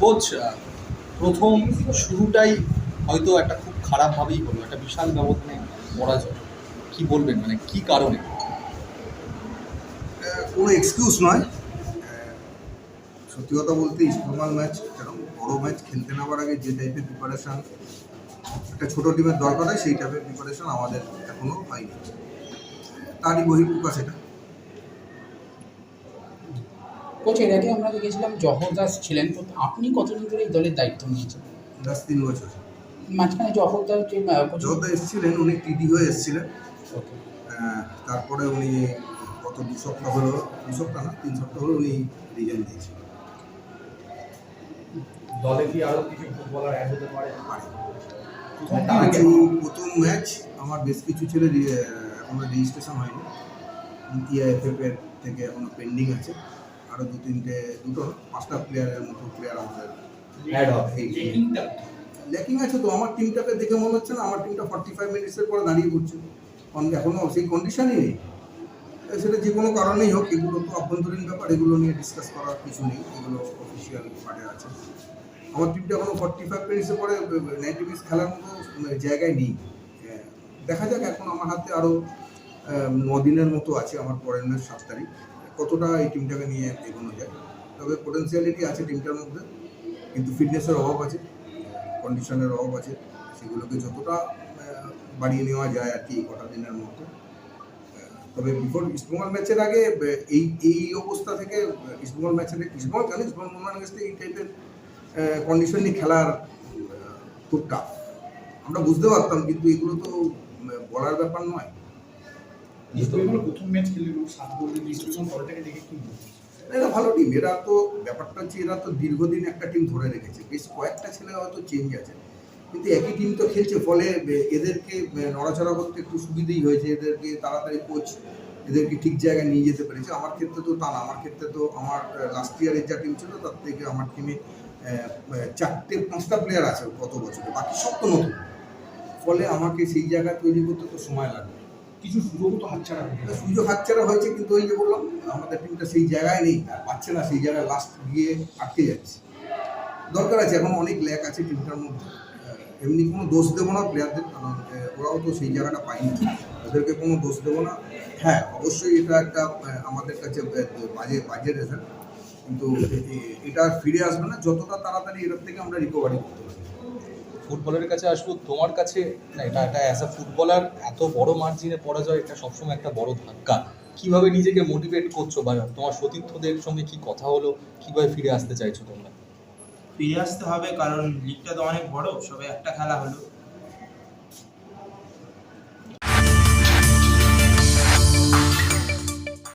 Coach প্রথম শুরুটাই হয়তো একটা খুব খারাপভাবেই হলো, একটা বিশাল ব্যবধানে পরাজয়। কি বলবেন? মানে কি কারণে? কোনো এক্সকিউজ নয়। সত্যি কথা বলতে ইস্টবেঙ্গল ম্যাচ এরকম বড় ম্যাচ খেলতে নেওয়ার আগে যে টাইপের প্রিপারেশান একটা ছোটো টিমের দরকার হয়, সেই টাইপের প্রিপারেশান আমাদের এখনও হয়নি। তারই বহিঃপ্রকাশ এটা। কোচ এর আগে আমরা দেখেছিলাম জহর দাস ছিলেন তো আপনি কতদিন ধরে এই দলের দায়িত্ব নিয়েছেন? লাস্ট তিন বছর। মাঝখানে জহর দাস যে কোচ যত এসেছিলেন উনি টিডি হয়ে এসেছিলেন. তারপরে উনি গত দু সপ্তাহ হলো দু সপ্তাহ না তিন সপ্তাহ হলো উনি রিজাইন দিয়েছিলেন। দলে কি আরও কিছু ফুটবলার অ্যাড হতে পারে? কিছু প্রথম ম্যাচ আমার বেশ কিছু ছেলে রি- এখনও রেজিস্ট্রেশন হয়নি। ইআইএফএফ এর থেকে এখনও পেন্ডিং আছে। আরও দু তিনটে দুটো পাঁচটা প্লেয়ারের মতো প্লেয়ার আমাদের অ্যাড হবে ল্যাকিং আছে তো আমার টিমটাকে দেখে মনে হচ্ছে না আমার টিমটা ফর্টি ফাইভ মিনিটসের পরে দাঁড়িয়ে পড়ছে কারণ এখনও সেই কন্ডিশনই নেই। সেটা যে কোনো কারণেই হোক এগুলো তো অভ্যন্তরীণ ব্যাপার এগুলো নিয়ে ডিসকাস করার কিছু নেই এগুলো অফিসিয়াল পার্টে আছে। আমার টিমটা এখনও ফর্টি ফাইভ মিনিটসের পরে নাইনটি মিনিটস খেলার মতো জায়গায় নেই। দেখা যাক এখন আমার হাতে আরও ন দিনের মতো আছে আমার পরের ম্যাচ সাত তারিখ। কতটা এই টিমটাকে নিয়ে এগোনো যায়। তবে পোটেন্সিয়ালিটি আছে টিমটার মধ্যে, কিন্তু ফিটনেসের অভাব আছে কন্ডিশনের অভাব আছে, সেগুলোকে যতটা বাড়িয়ে নেওয়া যায় আর কি কটা দিনের মধ্যে। তবে বিফোর ইস্টবেঙ্গল ম্যাচের আগে এই এই অবস্থা থেকে ইস্টবেঙ্গল ম্যাচের ইস্টবেঙ্গল কেন? ইস্টবেঙ্গল মোহনবাগানের কাছ থেকে এই টাইপের কন্ডিশন নিয়ে খেলার খুব টাফ আমরা বুঝতে পারতাম, কিন্তু এগুলো তো বলার ব্যাপার নয়। ইস্টবেঙ্গল প্রথম ম্যাচ খেললে এবং সাত দিয়ে ইস্টবেঙ্গল দলটাকে দেখে কি এরা ভালো টিম এরা তো ব্যাপারটা হচ্ছে এরা তো দীর্ঘদিন একটা টিম ধরে রেখেছে। বেশ কয়েকটা ছেলে হয়তো চেঞ্জ আছে। কিন্তু একই টিম তো খেলছে ফলে এদেরকে নড়াচড়া করতে একটু সুবিধেই হয়েছে। এদেরকে তাড়াতাড়ি কোচ এদেরকে ঠিক জায়গায় নিয়ে যেতে পেরেছে। আমার ক্ষেত্রে তো তা না আমার ক্ষেত্রে তো আমার লাস্ট ইয়ারের যা টিম ছিল তার থেকে আমার টিমে চারটে পাঁচটা প্লেয়ার আছে গত বছরে বাকি সব তো নতুন। ফলে আমাকে সেই জায়গা তৈরি করতে তো সময় লাগবে। কিছু সুযোগও তো হাতছাড়া হয়ে গেছে। সুযোগ হাতছাড়া হয়েছে কিন্তু ওই যে বললাম, আমাদের টিমটা সেই জায়গায় নেই, আর পাচ্ছে না, সেই জায়গায় লাস্ট গিয়ে আটকে যাচ্ছে। দরকার আছে, এখন অনেক ল্যাক আছে টিমটার মধ্যে। এমনি কোনো দোষ দেবো না প্লেয়ারদের কারণ ওরাও তো সেই জায়গাটা পায়নি। ওদেরকে কোনো দোষ দেবো না। হ্যাঁ অবশ্যই এটা একটা আমাদের কাছে বাজে বাজে রেজাল্ট কিন্তু এটা ফিরে আসবে না, যতটা তাড়াতাড়ি এটার থেকে আমরা রিকভারি করতে পারি। ফুটবলের কাছে আসব, তোমার কাছে? না, এটা একটা অ্যাজ আ ফুটবলার এত বড় মার্জিনে পরাজয় এটা সবসময় একটা বড় ধাক্কা। কীভাবে নিজেকে মোটিভেট করছ বা তোমার সতীর্থদের সঙ্গে কি কথা হলো? কীভাবে ফিরে আসতে চাইছো তোমরা? ফিরে আসতে হবে, কারণ লিগটা তো অনেক বড়, সবে একটা খেলা হলো।